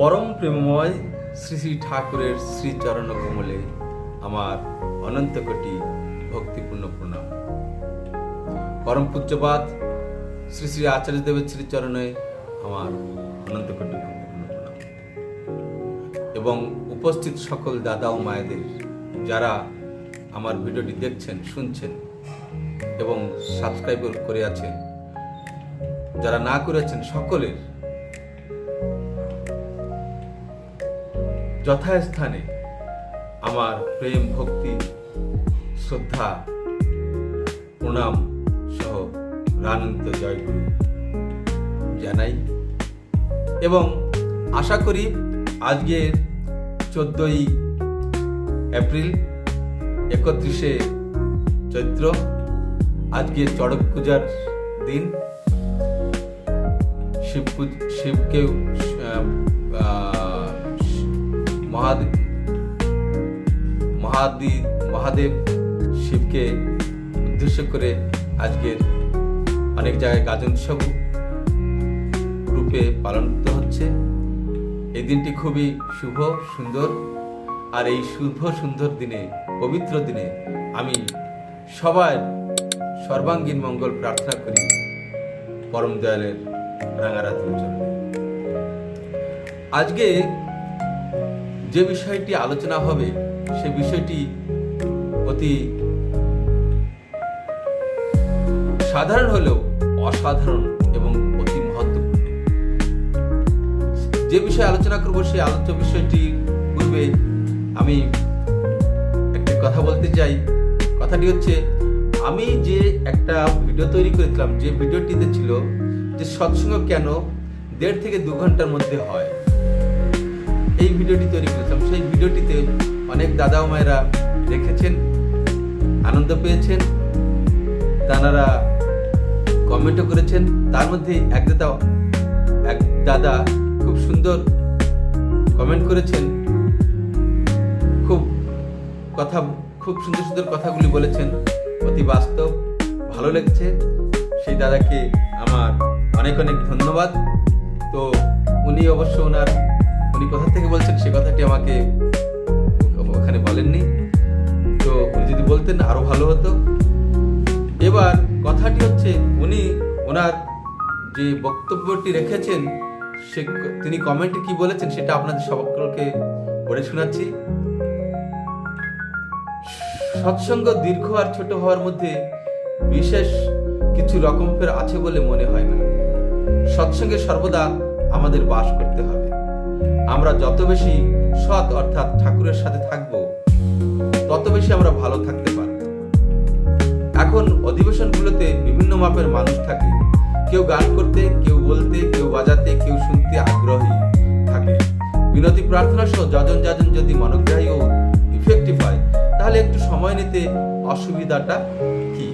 পরম প্রেমময় শ্রী শ্রী ঠাকুরের শ্রীচরণ কমলে আমার অনন্ত কোটি ভক্তিপূর্ণ প্রণাম। পরম পূজ্যপাত শ্রী শ্রী আচার্য দেবের শ্রীচরণে আমার অনন্ত কোটি ভক্তিপূর্ণ প্রণাম। এবং উপস্থিত সকল দাদা ও মায়েদের যারা আমার ভিডিওটি দেখছেন, শুনছেন এবং সাবস্ক্রাইব করে আছেন, যারা না করেছেন সকলের যথাস্থানে আমার প্রেম, ভক্তি, শ্রদ্ধা, প্রণাম সহ রানন্ত জয়গুরু জানাই। এবং আশা করি আজকের চোদ্দই এপ্রিল একত্রিশে চৈত্র আজকে চড়ক পূজার দিন। শিব শিবকে মহাদেব মহাদি, মহাদেব শিবকে উদ্দেশ্য করে আজকের অনেক জায়গায় গাজন উৎসব রূপে পালিত হচ্ছে। এই দিনটি খুবই শুভ, সুন্দর, আর এই শুভ, সুন্দর দিনে, পবিত্র দিনে আমি সবার সর্বাঙ্গীন মঙ্গল প্রার্থনা করি পরম দয়ালের রাঙারাত্রির জন্য আজকে যে বিষয়টি আলোচনা হবে, সে বিষয়টি অতি সাধারণ হলেও অসাধারণ এবং অতি মহত্বপূর্ণ। যে বিষয়ে আলোচনা করব সেই আলোচ্য বিষয়টি পূর্বে আমি একটি কথা বলতে চাই। কথাটি হচ্ছে, আমি যে একটা ভিডিও তৈরি করেছিলাম, যে ভিডিওটিতে ছিল যে সৎসঙ্গ কেন দেড় থেকে দু ঘণ্টার মধ্যে হয়। এই ভিডিওটি তৈরি করেছিলাম সেই ভিডিওটিতে অনেক দাদা মায়েরা দেখেছেন, আনন্দ পেয়েছেন তারা কমেন্টও করেছেন। তার মধ্যে এক দাদা এক দাদা খুব সুন্দর কমেন্ট করেছেন, খুব কথা, খুব সুন্দর সুন্দর কথাগুলি বলেছেন। অতি বাস্তব, ভালো লেগেছে। সেই দাদাকে আমার অনেক অনেক ধন্যবাদ। তো উনি অবশ্য ওনার উনি কোথা থেকে বলছেন, সে কথাটি আমাকে ওখানে বলেননি। তো উনি যদি বলতেন, আরও ভালো হতো। এবার কথাটি হচ্ছে, উনি ওনার যে বক্তব্যটি রেখেছেন, সে তিনি কমেন্টে কি বলেছেন, সেটা আপনাদের সকলকে পড়ে শোনাচ্ছি। সৎসঙ্গ দীর্ঘ আর ছোট হওয়ার মধ্যে বিশেষ কিছু রকম ফের আছে বলে মনে হয় না। সৎসঙ্গে সর্বদা আমাদের বাস করতে হবে। আমরা যত বেশি সৎ অর্থাৎ ঠাকুরের সাথে থাকব, তত বেশি আমরা ভালো থাকতে পারব। এখন অধিবেশনগুলোতে বিভিন্ন মাপের মানুষ থাকে। কেউ গান করতে, কেউ বলতে, কেউ বাজাতে, কেউ শুনতে আগ্রহী থাকে। বিনতি প্রার্থনা সহ যজন যাজন যদি মনোগ্রাহী ও ইফেক্টিভ হয়, তাহলে একটু সময় নিতে অসুবিধাটা কি?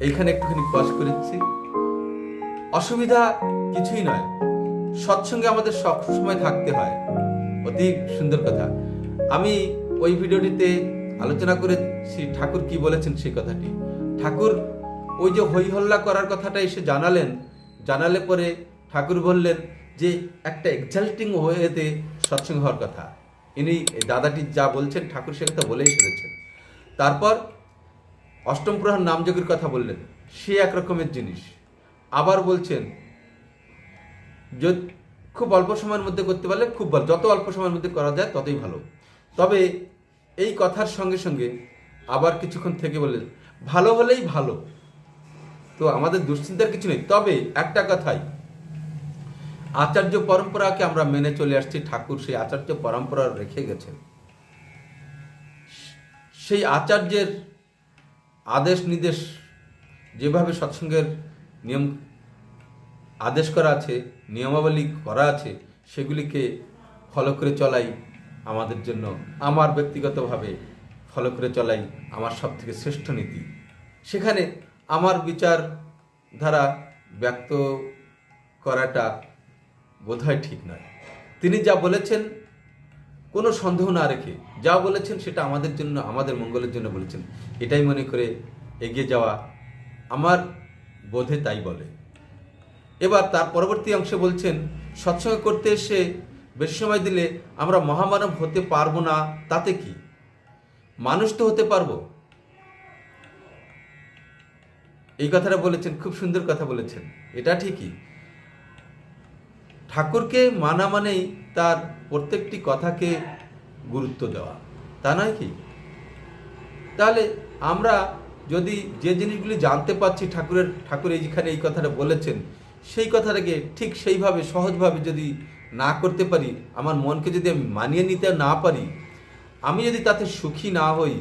এইখানে একটুখানি পাস করেছি। অসুবিধা কিছুই নয়। সৎসঙ্গে আমাদের সব সময় থাকতে হয়। অতি সুন্দর কথা। আমি ওই ভিডিওটিতে আলোচনা করেছি ঠাকুর কি বলেছেন সেই কথাটি। ঠাকুর ওই যে হই হল্লা করার কথাটা এসে জানালেন, জানালে পরে ঠাকুর বললেন যে একটা এক্সাল্টিং ওয়েতে সৎসঙ্গ হওয়ার কথা। ইনি দাদাটি যা বলছেন ঠাকুর সে কথা বলেই সেরেছেন তারপর অষ্টম প্রহার নামযোগের কথা বললেন, সে এক রকমের জিনিস। আবার বলছেন যদি খুব অল্প সময়ের মধ্যে করতে পারলে খুব ভালো। যত অল্প সময়ের মধ্যে করা যায়, ততই ভালো। তবে এই কথার সঙ্গে সঙ্গে আবার কিছুক্ষণ থেকে বললেন, ভালো হলেই ভালো। তো আমাদের দুশ্চিন্তার কিছু নেই। তবে একটা কথাই, আচার্য পরম্পরাকে আমরা মেনে চলে আসছি, ঠাকুর সেই আচার্য পরম্পরা রেখে গেছেন। সেই আচার্যের আদেশ নির্দেশ যেভাবে সৎসঙ্গের নিয়ম, আদেশ করা আছে নিয়মাবলী করা আছে, সেগুলিকে ফলো করে চলাই আমাদের জন্য, আমার ব্যক্তিগতভাবে ফলো করে চলাই আমার সব থেকে শ্রেষ্ঠ নীতি। সেখানে আমার বিচার ধারা ব্যক্ত করাটা বোধহয় ঠিক নয়। তিনি যা বলেছেন, কোনো সন্দেহ না রেখে যা বলেছেন সেটা আমাদের জন্য, আমাদের মঙ্গলের জন্য বলেছেন। এটাই মনে করে এগিয়ে যাওয়া আমার বোধে তাই বলে। এবার তার পরবর্তী অংশে বলছেন, সৎসঙ্গ করতে এসে বেশি সময় দিলে আমরা মহামানব হতে পারব না, তাতে কি? মানুষ তো হতে পারব। এই কথাটা বলেছেন, খুব সুন্দর কথা বলেছেন। এটা ঠিকই। ঠাকুরকে মানা মানেই তার প্রত্যেকটি কথাকে গুরুত্ব দেওয়া। তা নয় কি? তাহলে আমরা যদি যে জিনিসগুলি জানতে পারছি ঠাকুরের, ঠাকুর এইখানে এই কথাটা বলেছেন সেই কথাটাকে ঠিক সেইভাবে, সহজভাবে যদি না করতে পারি, আমার মনকে যদি আমি মানিয়ে নিতে না পারি, আমি যদি তাতে সুখী না হই,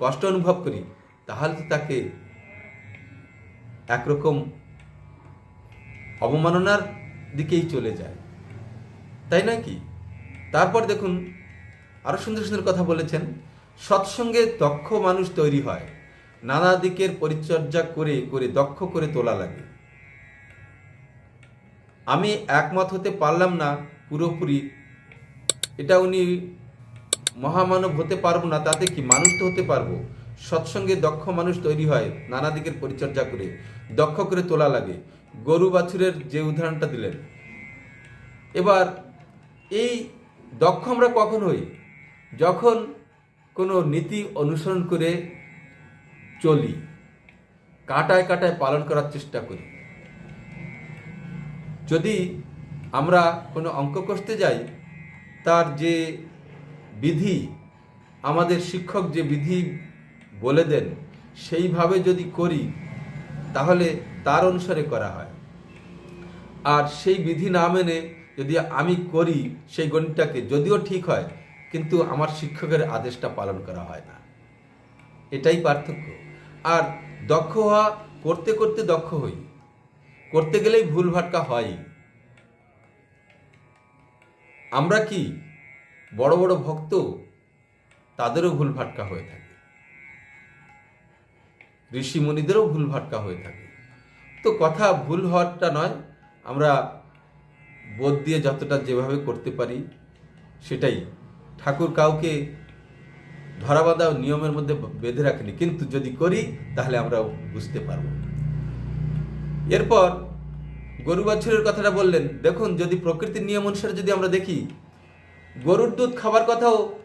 কষ্ট অনুভব করি, তাহলে তাকে একরকম অবমাননার দিকেই চলে যায়। তাই না কি? তারপর দেখুন আরও সুন্দর সুন্দর কথা বলেছেন, সৎসঙ্গে দক্ষ মানুষ তৈরি হয়। নানা দিকের পরিচর্যা করে করে দক্ষ করে তোলা লাগে। আমি একমত হতে পারলাম না পুরোপুরি। এটা উনি মহামানব হতে পারব না, তাতে কি মানুষ তো হতে পারব? সৎসঙ্গে দক্ষ মানুষ তৈরি হয়, নানা দিকের পরিচর্যা করে, দক্ষ করে তোলা লাগে। গরু বাছুরের যে উদাহরণটা দিলেন। এবার, এই দক্ষ আমরা কখন হই? যখন কোনো নীতি অনুসরণ করে চলি, কাটায় কাটায় পালন করার চেষ্টা করি। যদি আমরা কোনো অঙ্ক কষতে যাই, তার যে বিধি, আমাদের শিক্ষক যে বিধি বলে দেন, সেইভাবে যদি করি, তাহলে তার অনুসারে করা হয়। আর সেই বিধি না মেনে যদি আমি করি, সেই গণিতটাকে যদিও ঠিক হয়, কিন্তু আমার শিক্ষকের আদেশটা পালন করা হয় না। এটাই পার্থক্য। আর দক্ষ হওয়া, করতে করতে দক্ষ হই। করতে গেলেই ভুল ভাটকা হয়। আমরা কি বড় বড় ভক্ত? তাদেরও ভুল ভাটকা হয়ে থাকে। ঋষি মুনিদেরও ভুল ভাটকা হয়ে থাকে। তো কথা ভুল হওয়াটা নয়, আমরা বোধ দিয়ে যতটা যেভাবে করতে পারি সেটাই। ঠাকুর কাউকে ধরাবাধা নিয়মের মধ্যে বেঁধে রাখেনি, কিন্তু যদি করি তাহলে আমরা বুঝতে পারব। এরপর গরু বাছুরের কথাটা বললেন, দেখুন, যদি প্রকৃতির নিয়ম অনুসারে যদি আমরা দেখি, গরুর দুধ খাবার কথাও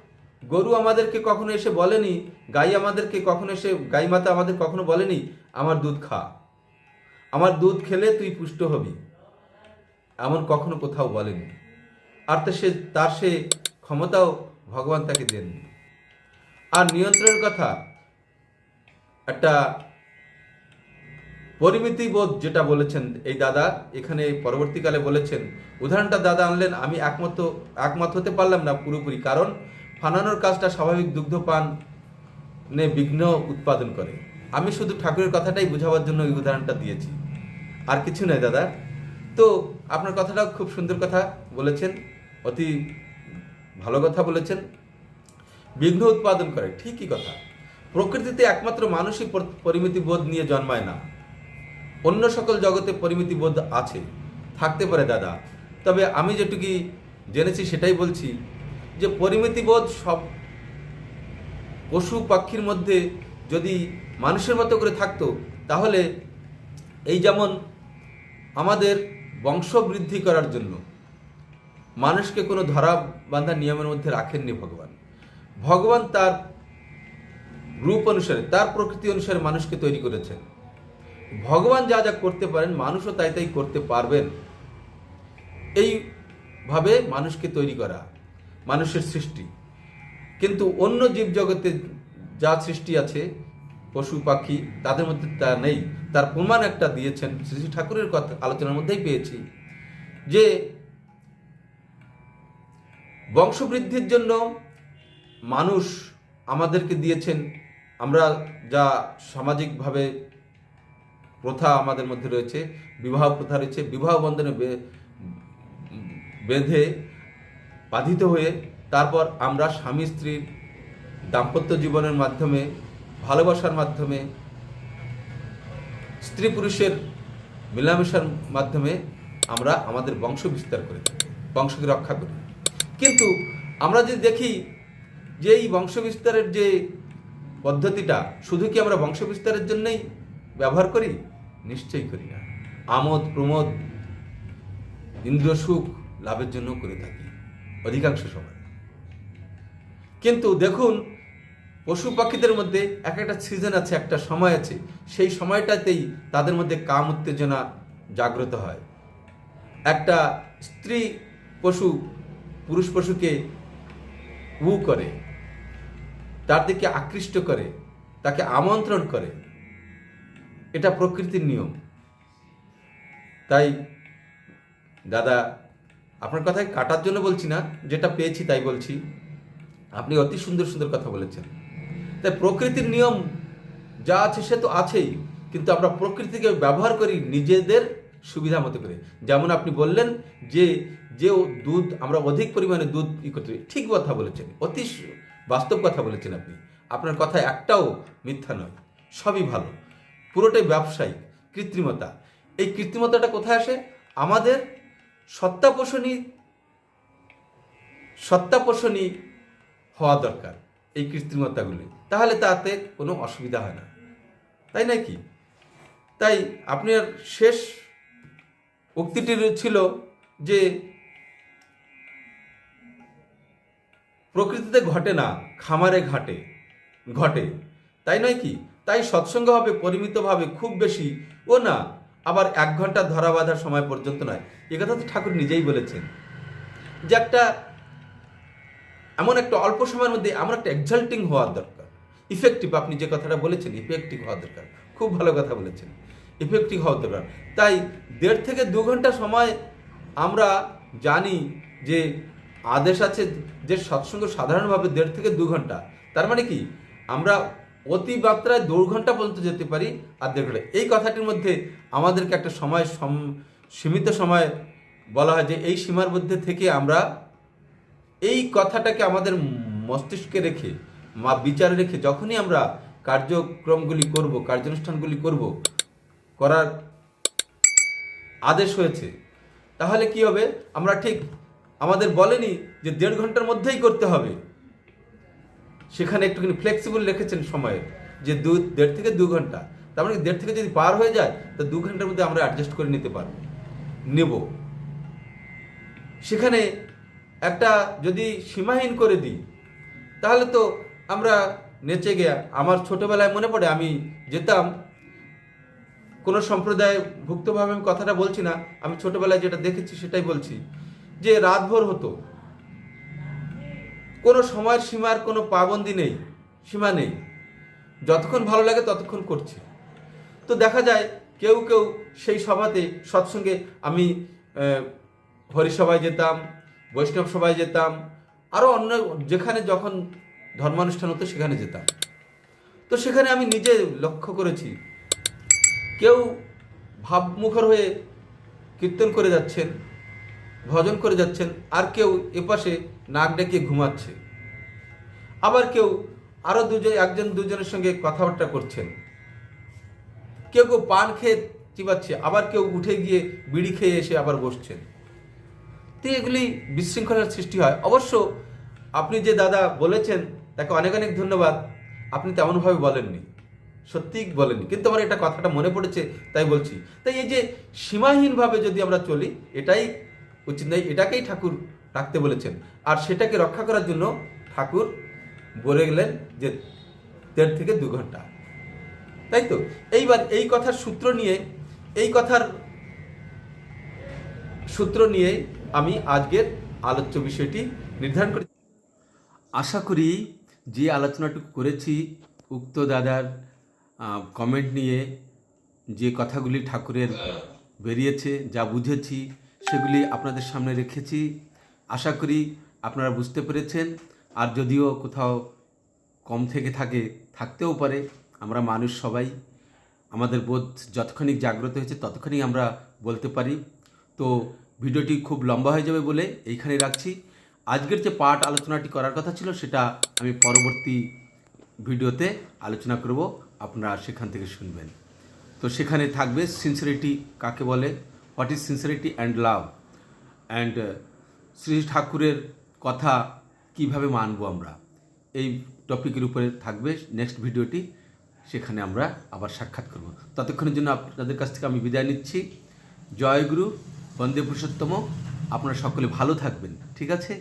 গরু আমাদেরকে কখনো এসে বলেনি, গাই আমাদেরকে কখনো এসে, গাই মাতা আমাদের কখনো বলেনি, আমার দুধ খা। আমার দুধ খেলে তুই পুষ্ট হবি। এমন কখনো কোথাও বলেনি। আর তো সে, তার সে ক্ষমতাও ভগবান তাকে দেননি। আর নিয়ন্ত্রণের কথা, একটা পরিমিতি বোধ যেটা বলেছেন এই দাদা, এখানে পরবর্তীকালে বলেছেন, উদাহরণটা দাদা আনলেন, আমি একমত একমত হতে পারলাম না পুরোপুরি, কারণ ফানানোর কাজটা স্বাভাবিক দুগ্ধপান বিঘ্ন উৎপাদন করে। আমি শুধু ঠাকুরের কথাটাই বোঝাবার জন্য এই উদাহরণটা দিয়েছি। আর কিছু নয় দাদা। তো আপনার কথাটাও খুব সুন্দর কথা বলেছেন, অতি ভালো কথা বলেছেন। বিঘ্ন উৎপাদন করে, ঠিকই কথা। প্রকৃতিতে একমাত্র মানুষই পর- পরিমিতি বোধ নিয়ে জন্মায় না। অন্য সকল জগতে পরিমিতি বোধ আছে। থাকতে পারে দাদা। তবে আমি যেটুকি জেনেছি সেটাই বলছি যে পরিমিতি বোধ সব পশু পাখির মধ্যে যদি মানুষের মতো করে থাকতো, তাহলে এই যেমন আমাদের বংশ বৃদ্ধি করার জন্য মানুষকে কোনো ধরা বাঁধা নিয়মের মধ্যে রাখেননি ভগবান। ভগবান তার রূপ অনুসারে, তার প্রকৃতি অনুসারে মানুষকে তৈরি করেছেন। ভগবান যা যা করতে পারেন, মানুষও তাই তাই করতে পারবেন। এইভাবে মানুষকে তৈরি করা, মানুষের সৃষ্টি। কিন্তু অন্য জীব জগতে যা সৃষ্টি আছে, পশু, পাখি, তাদের মধ্যে তা নেই। তার প্রমাণ একটা দিয়েছেন শ্রী শ্রী ঠাকুরের কথা, আলোচনার মধ্যেই পেয়েছি। যে বংশবৃদ্ধির জন্য মানুষ আমাদেরকে দিয়েছেন। আমরা যা সামাজিকভাবে প্রথা আমাদের মধ্যে রয়েছে, বিবাহ প্রথা রয়েছে, বিবাহ বন্ধনে বেঁধে বাধিত হয়ে তারপর আমরা স্বামী স্ত্রীর দাম্পত্য জীবনের মাধ্যমে, ভালোবাসার মাধ্যমে, স্ত্রী পুরুষের মেলামেশার মাধ্যমে আমরা আমাদের বংশ বিস্তার করে থাকি বংশকে রক্ষা করি। কিন্তু আমরা যদি দেখি যে এই বংশ বিস্তারের যে পদ্ধতিটা, শুধু কি আমরা বংশ বিস্তারের জন্যই ব্যবহার করি? নিশ্চয়ই করি না। আমোদ, প্রমোদ ইন্দ্র সুখ লাভের জন্য করে থাকি, অধিকাংশ সময়। কিন্তু দেখুন, পশু পাখিদের মধ্যে এক একটা সিজন আছে, একটা সময় আছে। সেই সময়টাতেই তাদের মধ্যে কাম উত্তেজনা জাগ্রত হয়। একটা স্ত্রী পশু, পুরুষ পশুকে উ করে, তার দিকে আকৃষ্ট করে, তাকে আমন্ত্রণ করে এটা প্রকৃতির নিয়ম। তাই, দাদা, আপনার কথায় কাটার জন্য বলছি না, যেটা পেয়েছি তাই বলছি। আপনি অতি সুন্দর সুন্দর কথা বলেছেন। তাই প্রকৃতির নিয়ম যা আছে সে তো আছেই, কিন্তু আমরা প্রকৃতিকে ব্যবহার করি নিজেদের সুবিধা মতো করে। যেমন আপনি বললেন যে যে দুধ, আমরা অধিক পরিমাণে দুধ ই করতে। ঠিক কথা বলেছেন, অতি বাস্তব কথা বলেছেন আপনি। আপনার কথা একটাও মিথ্যা নয়, সবই ভালো। পুরোটাই ব্যবসায়িক, কৃত্রিমতা। এই কৃত্রিমতাটা কোথায় আসে? আমাদের সত্তা পোষণী সত্তা পোষণী হওয়া দরকার এই কৃত্রিমতাগুলি। তাহলে তাতে কোনো অসুবিধা হয় না। তাই নাকি তাই আপনার শেষ উক্তিটি ছিল যে প্রকৃতিতে ঘটে না, খামারে ঘাটে, ঘটে। তাই নয় কি? তাই সৎসঙ্গ হবে পরিমিতভাবে খুব বেশি ও না, আবার এক ঘণ্টা ধরা বাঁধার সময় পর্যন্ত নয়। এ কথা তো ঠাকুর নিজেই বলেছেন। যে একটা এমন একটা অল্প সময়ের মধ্যে এমন একটা এক্সাল্টিং হওয়ার দরকার। ইফেক্টিভ আপনি যে কথাটা বলেছেন ইফেক্টিভ হওয়া দরকার। খুব ভালো কথা বলেছেন। ইফেক্টিভ হওয়া দরকার। তাই দেড় থেকে দু ঘণ্টা সময় আমরা জানি যে আদেশ আছে যে সৎসঙ্গ সাধারণভাবে দেড় থেকে দু ঘণ্টা। তার মানে কি? আমরা অতি মাত্রায় দু ঘণ্টা পর্যন্ত যেতে পারি আর দেড় ঘণ্টা। এই কথাটির মধ্যে আমাদেরকে একটা সময় সম- সীমিত সময় বলা হয় যে এই সীমার মধ্যে থেকে আমরা এই কথাটাকে আমাদের মস্তিষ্কে রেখে মা বিচারে রেখে যখনই আমরা কার্যক্রমগুলি করব, কার্যানুষ্ঠানগুলি করব, করার আদেশ হয়েছে, তাহলে কি হবে? আমরা ঠিক আমাদের বলেনি যে দেড় ঘণ্টার মধ্যেই করতে হবে। সেখানে একটুখানি ফ্লেক্সিবল রেখেছেন সময়ের যে দু, দেড় থেকে দু ঘণ্টা। তার মানে দেড় থেকে যদি পার হয়ে যায়, তো দু ঘণ্টার মধ্যে আমরা অ্যাডজাস্ট করে নিতে পারব, নেব। সেখানে একটা যদি সীমাহীন করে দিই, তাহলে তো আমরা নেচে গিয়া, আমার ছোটবেলায় মনে পড়ে আমি যেতাম, কোনো সম্প্রদায় ভুক্তভাবে আমি কথাটা বলছি না, আমি ছোটবেলায় যেটা দেখেছি সেটাই বলছি, যে রাতভর হতো কোনো সময়ের সীমার কোনো পাবন্দি নেই, সীমা নেই। যতক্ষণ ভালো লাগে ততক্ষণ করছি। তো দেখা যায় কেউ কেউ সেই সভাতে সৎসঙ্গে আমি হরিসভায় যেতাম, বৈষ্ণব সভায় যেতাম আরও অন্য যেখানে যখন ধর্মানুষ্ঠান হতো সেখানে যেতাম। তো সেখানে আমি নিজে লক্ষ্য করেছি, কেউ ভাবমুখর হয়ে কীর্তন করে যাচ্ছেন, ভজন করে যাচ্ছেন, আর কেউ এপাশে নাক ডেকে ঘুমাচ্ছে। আবার কেউ আরও দুজন, একজন দুজনের সঙ্গে কথাবার্তা করছেন। কেউ কেউ পান খেয়ে চিবাচ্ছে, আবার কেউ উঠে গিয়ে বিড়ি খেয়ে এসে আবার বসছেন। তো এগুলি বিশৃঙ্খলার সৃষ্টি হয়। অবশ্য আপনি যে দাদা বলেছেন, তাকে অনেক অনেক ধন্যবাদ। আপনি তেমনভাবে বলেননি। সত্যিই বলেননি। কিন্তু আমার এটা কথাটা মনে পড়েছে, তাই বলছি। তাই এই যে সীমাহীনভাবে যদি আমরা চলি, এটাই উচিত নয়, এটাকেই ঠাকুর রাখতে বলেছেন। আর সেটাকে রক্ষা করার জন্য ঠাকুর বলে গেলেন যে দেড় থেকে দু ঘণ্টা। তাই তো? এইবার এই কথার সূত্র নিয়ে, এই কথার সূত্র নিয়ে আমি আজকের আলোচ্য বিষয়টি নির্ধারণ করি। আশা করি যে আলোচনাটুকু করেছি, উক্ত দাদার কমেন্ট নিয়ে যে কথাগুলি ঠাকুরের বেরিয়েছে, যা বুঝেছি, সেগুলি আপনাদের সামনে রেখেছি। আশা করি আপনারা বুঝতে পেরেছেন। আর যদিও কোথাও কম থেকে থাকে, থাকতেও পারে, আমরা মানুষ সবাই। আমাদের বোধ যতক্ষণই জাগ্রত হয়েছে ততক্ষণই আমরা বলতে পারি। তো ভিডিওটি খুব লম্বা হয়ে যাবে বলে এইখানে রাখছি। আজকের যে পাঠ আলোচনাটি করার কথা ছিল, সেটা আমি পরবর্তী ভিডিওতে আলোচনা করব। আপনারা সেখান থেকে শুনবেন। তো সেখানে থাকবে সিনসিয়ারিটি কাকে বলে? What is sincerity and love and Shri ঠাকুরের কথা কীভাবে মানব আমরা? এই টপিকের উপরে থাকবে। নেক্সট ভিডিওটি, সেখানে আমরা আবার সাক্ষাৎ করব। ততক্ষণের জন্য আপনাদের কাছ থেকে আমি বিদায় নিচ্ছি। জয়গুরু বন্দে পুরুষোত্তম। আপনারা সকলে ভালো থাকবেন, ঠিক আছে?